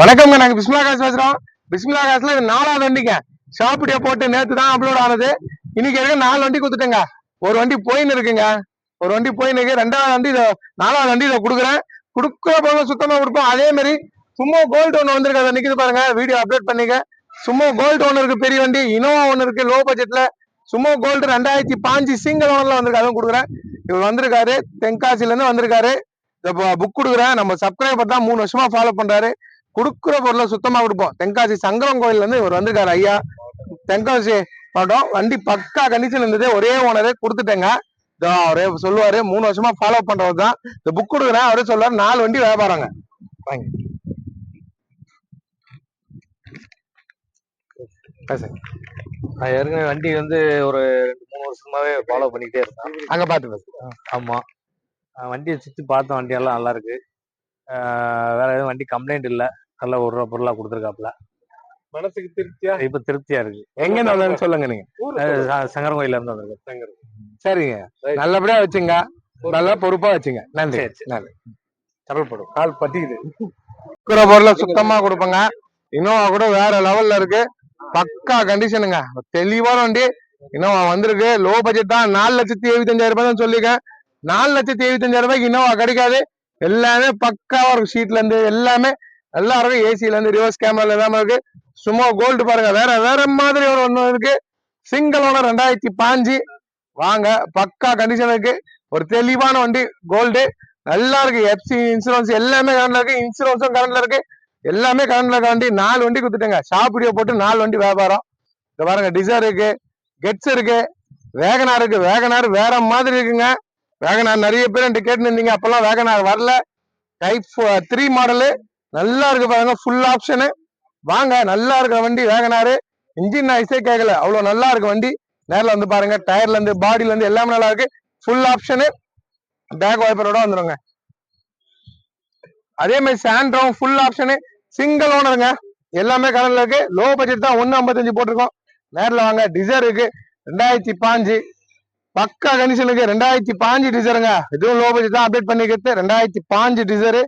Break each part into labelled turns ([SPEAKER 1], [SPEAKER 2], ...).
[SPEAKER 1] வணக்கம்ங்க நாங்க பிஸ்மிலா காசு பேசுறோம். பிஸ்மிலா காசுல இது நாலாவது வண்டிங்க. ஷாப்பிடியா போட்டு நேத்து தான் அப்லோட் ஆனது. இன்னைக்கு இருக்க நாலு வண்டி கொடுத்துட்டேங்க. ஒரு வண்டி போயின்னு இருக்குங்க. ஒரு வண்டி போயின்னு இருக்கு. ரெண்டாவது வண்டி இதை நாலாவது வண்டி இதை கொடுக்குறேன். கொடுக்குற போது சுத்தமா கொடுப்போம். அதே மாதிரி சும்மா கோல்டு ஒன்று வந்திருக்கு அதை நிற்கிது பாருங்க. வீடியோ அப்லோட் பண்ணிக்க. சும்மா கோல்டு ஒன்று இருக்கு பெரிய வண்டி. இனோவா ஒன்று இருக்கு லோ. பட்ஜெட்ல சும்மா கோல்டு ரெண்டாயிரத்தி பாஞ்சு சிங்கிள் ஓனர்ல வந்திருக்கு. அதுவும் கொடுக்குறேன். இவர் வந்திருக்காரு. தென்காசில இருந்து வந்திருக்காரு. புக் கொடுக்குறேன். நம்ம சப்ஸ்கிரைபர் தான் மூணு வருஷமா ஃபாலோ பண்றாரு. கொடுக்குற பொருளை சுத்தமா கொடுப்போம். தென்காசி சங்கரம் கோயில்ல இருந்து இவர் வந்திருக்காரு ஐயா. தென்காசி மாட்டோம் வண்டி பக்கா கண்டிஷன் இருந்தது ஒரே ஓனரே கொடுத்துட்டேங்க. அவரே சொல்லுவாரு மூணு வருஷமா ஃபாலோ பண்றது தான். இந்த புக் கொடுக்குறேன் அவரே சொல்லுவாரு நாலு வண்டி வியாபாரங்க.
[SPEAKER 2] நான் ஏற்கனவே வண்டி வந்து ஒரு ரெண்டு மூணு வருஷமாவே ஃபாலோ பண்ணிக்கிட்டே இருந்தேன்.
[SPEAKER 1] அங்க பாத்து
[SPEAKER 2] ஆமா. வண்டியை சுற்றி பார்த்தோம் வண்டி எல்லாம் நல்லா இருக்கு. வேற எதுவும் வண்டி கம்ப்ளைண்ட் இல்லை. நல்ல ஒரு ரூபா பொருளாக கொடுத்துருக்காப்புல.
[SPEAKER 1] மனசுக்கு திருப்தியா?
[SPEAKER 2] இப்போ திருப்தியா இருக்கு.
[SPEAKER 1] எங்க நல்லதுன்னு சொல்லுங்க. நீங்க.
[SPEAKER 2] அஹ் ச- சங்கரங்கோயில்ல இருந்து வந்திருக்கு
[SPEAKER 1] சரிங்க. நல்லபடியா வச்சுங்க. நல்லா பொறுப்பா வச்சுங்க. நன்றி. நன்றி.
[SPEAKER 2] கடல்படும்
[SPEAKER 1] கால் பத்திக்குது இருக்கிற பொருளை சுத்தமா கொடுப்பங்க. இனோவா கூட வேற லெவல்ல இருக்கு. பக்கா கண்டிஷனுங்க தெளிவான வண்டி. இனோவா வந்திருக்கு. லோ பட்ஜெட் தான். நாலு லட்சத்தி எழுபத்தஞ்சாயிரம் ரூபாய் தான் சொல்லிருக்கேன் நாலு லட்சத்தி எழுபத்தஞ்சாயிரம் ரூபாய்க்கு இனோவா கிடைக்காது. எல்லாமே பக்காவா இருக்கும் ஷீட்ல இருந்து எல்லாமே நல்லா இருக்கும். ஏசில இருந்து ரிவர்ஸ் கேமரால எல்லாமே இருக்கு. சும்மா கோல்டு பாருங்க. வேற வேற மாதிரி ஒரு ஒன்று இருக்கு. சிங்கிள் ஓனர் ரெண்டாயிரத்தி பாஞ்சு. வாங்க பக்கா கண்டிஷன் இருக்கு. ஒரு தெளிவான வண்டி கோல்டு நல்லா இருக்கு. எஃப்சி இன்சூரன்ஸ் எல்லாமே கரண்ட்ல இருக்கு. இன்சூரன்ஸும் கரண்ட்ல இருக்கு. எல்லாமே கரண்ட்ல இருக்க வண்டி நாலு வண்டி கொடுத்துட்டேங்க. ஷாப் வீடியோ போட்டு நாலு வண்டி வியாபாரம். இந்த பாருங்க டிசைர் இருக்கு. கெட்ஸ் இருக்கு. வேகனார் இருக்கு. வேகனார் வேற மாதிரி இருக்குங்க. வேகனார் நிறைய பேர் என்கிட்ட கேட்டுருந்தீங்க. அப்பெல்லாம் வேகனார் வரல. டைப் த்ரீ மாடலு நல்லா இருக்கு பாருங்க. ஃபுல் ஆப்ஷனு வாங்க நல்லா இருக்கிற வண்டி வேகனாரு. இன்ஜின் நாய்ஸே கேட்கல. அவ்வளோ நல்லா இருக்கு வண்டி. நேரில் வந்து பாருங்க. டயர்ல இருந்து பாடியில இருந்து எல்லாமே நல்லா இருக்கு. ஃபுல் ஆப்ஷனு பேக் வைப்பரோட வந்துருங்க. அதே மாதிரி சாண்ட்ரோம் ஃபுல் ஆப்ஷனு சிங்கிள் ஓனருங்க எல்லாமே கலர்ல இருக்கு. லோ பட்ஜெட் தான். ஒன்னு ஐம்பத்தஞ்சு போட்டிருக்கோம். நேரில் வாங்க. டிசைர் இருக்கு. ரெண்டாயிரத்தி பாஞ்சு. பக்கா கண்டிஷனுக்கு ரெண்டாயிரத்தி பாஞ்சு டிசருங்க இதுவும் லோ பட்ஜெட் தான் அப்டேட் பண்ணிக்கிறது. ரெண்டாயிரத்தி பாஞ்சு டிசரு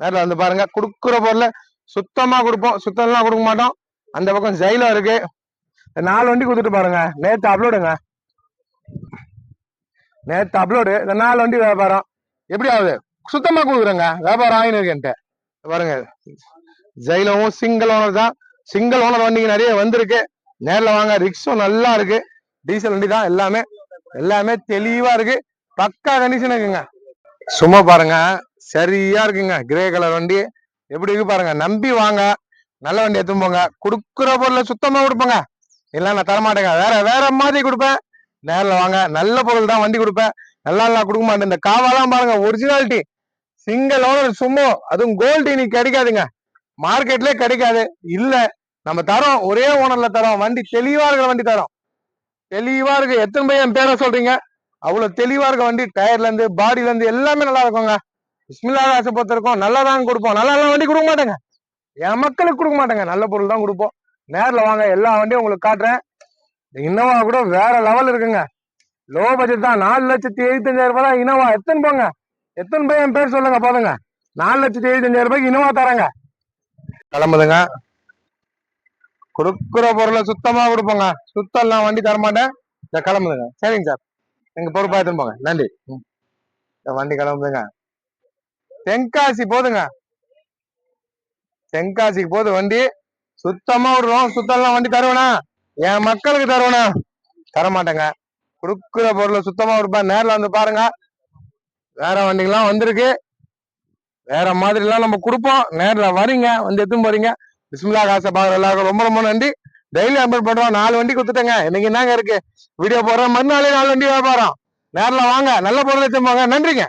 [SPEAKER 1] நேரில் வந்து பாருங்க. கொடுக்குற பொருள் சுத்தமாக கொடுப்போம். சுத்தம்லாம் கொடுக்க மாட்டோம். அந்த பக்கம் ஜெயிலும் இருக்கு. இந்த நாலு வண்டி கொடுத்துட்டு பாருங்க. நேற்று அப்லோடுங்க நேற்று அப்லோடு இந்த நாலு வண்டி வியாபாரம். எப்படி ஆகுது? சுத்தமாக கொடுக்குறேங்க. வியாபாரம் ஆகின்னு இருக்கேன்ட்டு பாருங்க. ஜெயிலவும் சிங்கிள் ஓனர் தான். சிங்கிள் ஓனர் வண்டிங்க நிறைய வந்திருக்கு. நேரில் வாங்க. ரிக்ஸும் நல்லா இருக்கு. டீசல் வண்டி தான் எல்லாமே. எல்லாமே தெளிவா இருக்கு. பக்கா கண்டிஷன் இருக்குங்க. சும்மா பாருங்க. சரியா இருக்குங்க. கிரே கலர் வண்டி. எப்படி இருக்கு பாருங்க. நம்பி வாங்க. நல்ல வண்டி எடுத்துன்னு போங்க. கொடுக்குற பொருளை சுத்தமா கொடுப்பேங்க. இல்ல நான் தரமாட்டேங்க வேற வேற மாதிரி கொடுப்பேன். நேரில் வாங்க. நல்ல பொருள் தான் வண்டி கொடுப்பேன். நல்லா நல்லா கொடுக்க மாட்டேன். இந்த காவாலாம் பாருங்க. ஒரிஜினாலிட்டி சிங்கிள் ஓனர் சும்மா. அதுவும் கோல்டு இன்னைக்கு கிடைக்காதுங்க. மார்க்கெட்லயே கிடைக்காது. இல்ல. நம்ம தரோம். ஒரே ஓனர்ல தரோம். வண்டி தெளிவா இருக்கிற வண்டி தரோம். தெளிவா இருக்கு. எத்தனை பையன் என் பேரை சொல்றீங்க? அவ்வளவு தெளிவா இருக்க வண்டி டயர்ல இருந்து பாடியில இருந்து எல்லாமே நல்லா இருக்குங்க. பிஸ்மில்லா ஆசை பொறுத்திருக்கோம் நல்லா தான் கொடுப்போம். நல்லா தான் வண்டி கொடுக்க மாட்டேங்க. என் மக்களுக்கு கொடுக்க மாட்டேங்க. நல்ல பொருள் தான் கொடுப்போம். நேர்ல வாங்க எல்லா வண்டியும் உங்களுக்கு காட்டுறேன். இன்னோவா கூட வேற லெவல் இருக்குங்க. லோ பட்ஜெட் தான். நாலு லட்சத்தி எழுபத்தஞ்சாயிரம் ரூபாய் தான் இனோவா எத்தனை போங்க? எத்தனை பையன் என் பேர் சொல்லுங்க போதுங்க. நாலு லட்சத்தி எழுபத்தஞ்சாயிரம் ரூபாய்க்கு இனோவா தரேங்க. கிளம்புதுங்க. கொடுக்குற பொருளை சுத்தமா கொடுப்போங்க. சுத்தம்லாம் வண்டி தரமாட்டேன். இந்த கிளம்புதுங்க. சரிங்க சார் எங்க பொறுப்பா எடுத்துன்னு போங்க. நன்றி. ம். இந்த வண்டி கிளம்புதுங்க. தென்காசி போதுங்க. தென்காசிக்கு போது வண்டி. சுத்தமா விடுறோம். சுத்தம்லாம் வண்டி தருவேனா? என் மக்களுக்கு தருவேனா? தர மாட்டேங்க கொடுக்குற பொருளை சுத்தமா கொடுப்பேன் நேரில் வந்து பாருங்க. வேற வண்டிங்கெல்லாம் வந்திருக்கு. வேற மாதிரிலாம் நம்ம கொடுப்போம். நேரில் வரீங்க. வந்து எடுத்துன்னு போறீங்க. பிஸ்மிலா காசை பாக்குற எல்லாருக்கும் ரொம்ப ரொம்ப நன்றி. டெய்லி அப்டேட் பண்றோம் நாலு வண்டி கொடுத்துட்டேங்க இன்னைக்கு என்னங்க இருக்கு? வீடியோ போடுறோம் மறுநாளே நாலு வண்டி வியாபாரம். நேரில் வாங்க நல்ல பொருள் எடுத்துன்னு நன்றிங்க.